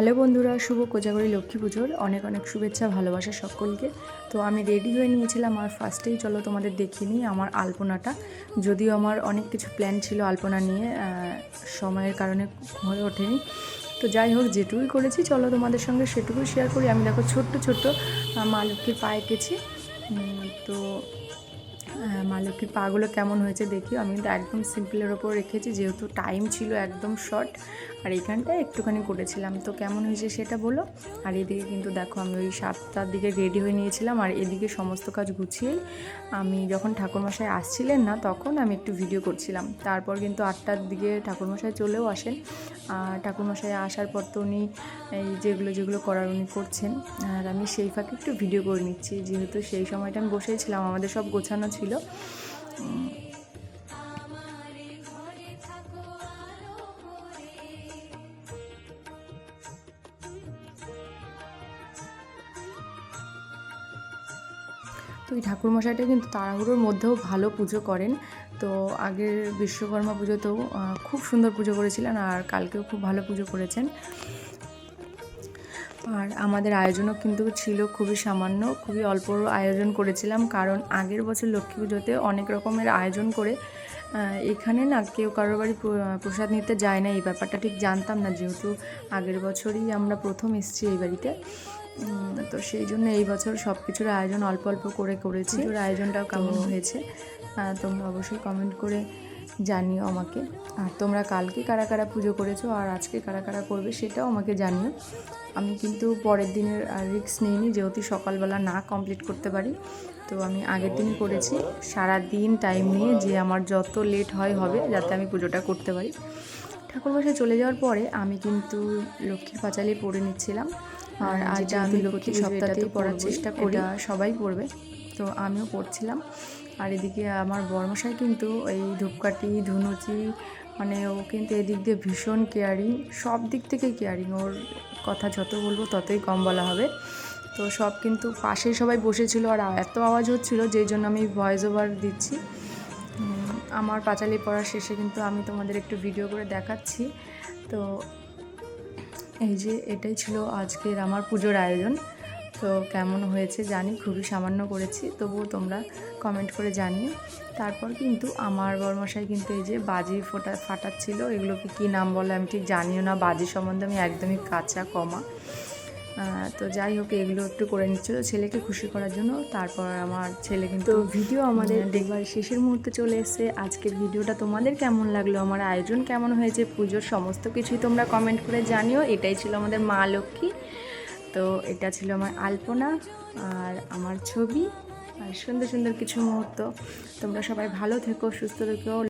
Hello বন্ধুরা, শুভ কোজাগরি লক্ষ্মী পুজোর অনেক অনেক শুভেচ্ছা, ভালোবাসা সকলকে। তো আমি রেডি হয়ে নিয়েছিলাম আর ফার্স্টেই চলো তোমাদের দেখিয়ে নিই আমার আলপনাটা। যদিও আমার অনেক কিছু প্ল্যান ছিল আলপনা নিয়ে সময়ের কারণে হয়ে ওঠেনি। তো যাই হোক, যেটুকুই করেছি, চলো তোমাদের সঙ্গে সেটুকুই শেয়ার করি। আমি দেখো ছোট্ট ছোট্ট মা লক্ষ্মীর পা এঁকেছি। তো মা লক্ষ্মীর পাগুলো কেমন হয়েছে দেখি আমি কিন্তু একদম সিম্পলের ওপর রেখেছি, যেহেতু টাইম ছিল একদম শর্ট আর এইখানটা একটুখানি করেছিলাম। তো কেমন হয়েছে সেটা বলো। আর এদিকে কিন্তু দেখো, আমি ওই সাতটার দিকে রেডি হয়ে নিয়েছিলাম। আর এদিকে সমস্ত কাজ গুছিয়ে আমি যখন ঠাকুরমশাই আসছিলেন না, তখন আমি একটু ভিডিও করছিলাম। তারপর কিন্তু আটটার দিকে ঠাকুরমশাই চলেও আসেন। আর ঠাকুরমশাই আসার পর তো উনি এই যেগুলো যেগুলো করার উনি করছেন। আর আমি সেই ফাঁকে একটু ভিডিও করে নিচ্ছি। যেহেতু সেই সময়টা আমি বসেই ছিলাম আমাদের সব গোছানো ছিল। উম, তো এই ঠাকুরমশাইটা কিন্তু তাড়াহুড়োর মধ্যেও ভালো পুজো করেন। তো আগের বিশ্বকর্মা পুজোতেও খুব সুন্দর পুজো করেছিলেন আর কালকেও খুব ভালো পুজো করেছেন। আর আমাদের আয়োজনও কিন্তু ছিল খুবই সামান্য খুবই অল্প আয়োজন করেছিলাম। কারণ আগের বছর লক্ষ্মী পুজোতে অনেক রকমের আয়োজন করে এখানে না কেউ কারোর বাড়ি প্রসাদ নিতে যায় না এই ব্যাপারটা ঠিক জানতাম না। যেহেতু আগের বছরই আমরা প্রথম এসেছি এই বাড়িতে তো সেই জন্য এই বছর সব কিছুর আয়োজন অল্প অল্প করে করেছি পুজোর আয়োজনটাও কেমন হয়েছে তোমরা অবশ্যই কমেন্ট করে জানিও আমাকে। আর তোমরা কালকে কারা কারা পুজো করেছ আর আজকে কারা কারা করবে সেটাও আমাকে জানিও। আমি কিন্তু পরের দিনের রিস্ক নিইনি যেহেতু সকালবেলা না কমপ্লিট করতে পারি। তো আমি আগের দিনই করেছি। সারা দিন টাইম নিয়ে যে আমার যত লেট হয় হবে যাতে আমি পুজোটা করতে পারি। ঠাকুরবাসায় চলে যাওয়ার পরে আমি কিন্তু লক্ষ্মীর পাঁচালি পড়ে নিচ্ছিলাম। আর আজ আমি লক্ষ্মী সপ্তাহতেই পড়ার চেষ্টা করি সবাই পড়বে। তো আমিও পড়ছিলাম। আর এদিকে আমার বর্মশাই কিন্তু এই ধূপকাঠি, ধুনুচি মানে ও কিন্তু এদিক দিয়ে ভীষণ কেয়ারিং সব দিক থেকে কেয়ারিং ওর কথা যত বলব ততই কম বলা হবে। তো সব কিন্তু পাশেই সবাই বসেছিল আর এত আওয়াজ হচ্ছিল যেই জন্য আমি ভয়েস ওভার দিচ্ছি। আমার পাঁচালি পড়া শেষে কিন্তু আমি তোমাদের একটু ভিডিও করে দেখাচ্ছি। তো এই যে এটাই ছিল আজকের আমার পুজোর আয়োজন। তো কেমন হয়েছে জানি খুবই সামান্য করেছি তবুও তোমরা কমেন্ট করে জানিও। তারপর কিন্তু আমার বর্মশাই কিন্তু এই যে বাজি ফোটা ফাটাচ্ছিল এগুলোকে কী নাম বলে আমি ঠিক জানিও না বাজি সম্বন্ধে আমি একদমই কাঁচা কমা। তো যাই হোক এগুলো একটু করে নিচ্ছিল ছেলেকে খুশি করার জন্য। তারপর আমার ছেলে কিন্তু ভিডিও আমাদের দেখবার শেষের মুহূর্তে চলে এসেছে। আজকের ভিডিওটা তোমাদের কেমন লাগল আমার আয়োজন কেমন হয়েছে পুজোর সমস্ত কিছুই তোমরা কমেন্ট করে জানিও। এটাই ছিল আমাদের মা লক্ষ্মী। তো এটা ছিল আমার আলপনা আর আমার ছবি আর সুন্দর সুন্দর কিছু মুহূর্ত। তোমরা সবাই ভালো থেকো, সুস্থ থেকো।